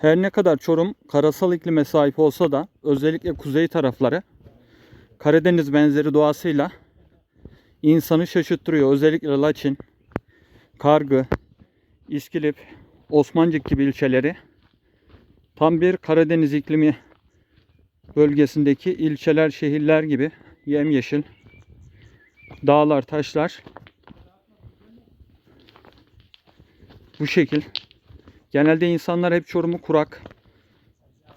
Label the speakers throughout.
Speaker 1: Her ne kadar Çorum karasal iklime sahip olsa da özellikle kuzey tarafları Karadeniz benzeri doğasıyla insanı şaşırttırıyor. Özellikle Laçin, Kargı, İskilip, Osmancık gibi ilçeleri tam bir Karadeniz iklimi bölgesindeki ilçeler, şehirler gibi yemyeşil dağlar, taşlar bu şekil. Genelde insanlar hep Çorum'u kurak,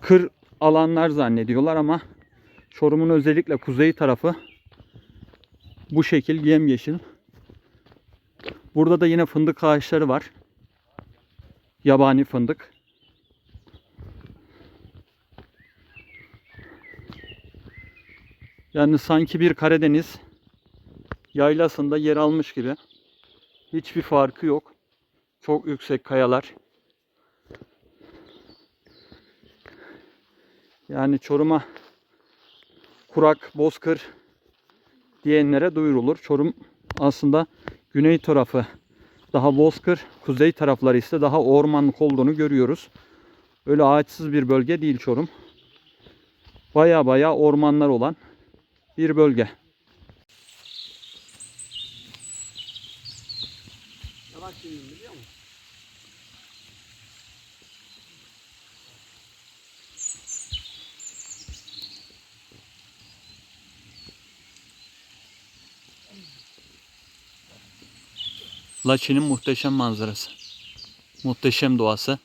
Speaker 1: kır alanlar zannediyorlar ama Çorum'un özellikle kuzey tarafı bu şekil yemyeşil. Burada da yine fındık ağaçları var. Yabani fındık. Yani sanki bir Karadeniz yaylasında yer almış gibi. Hiçbir farkı yok. Çok yüksek kayalar. Yani Çorum'a kurak, bozkır diyenlere duyurulur. Çorum aslında güney tarafı daha bozkır, kuzey tarafları ise daha ormanlık olduğunu görüyoruz. Öyle ağaçsız bir bölge değil Çorum. Baya baya ormanlar olan bir bölge.
Speaker 2: Yavaş yürüyün biliyor musun?
Speaker 1: Laçin'in muhteşem manzarası. Muhteşem doğası.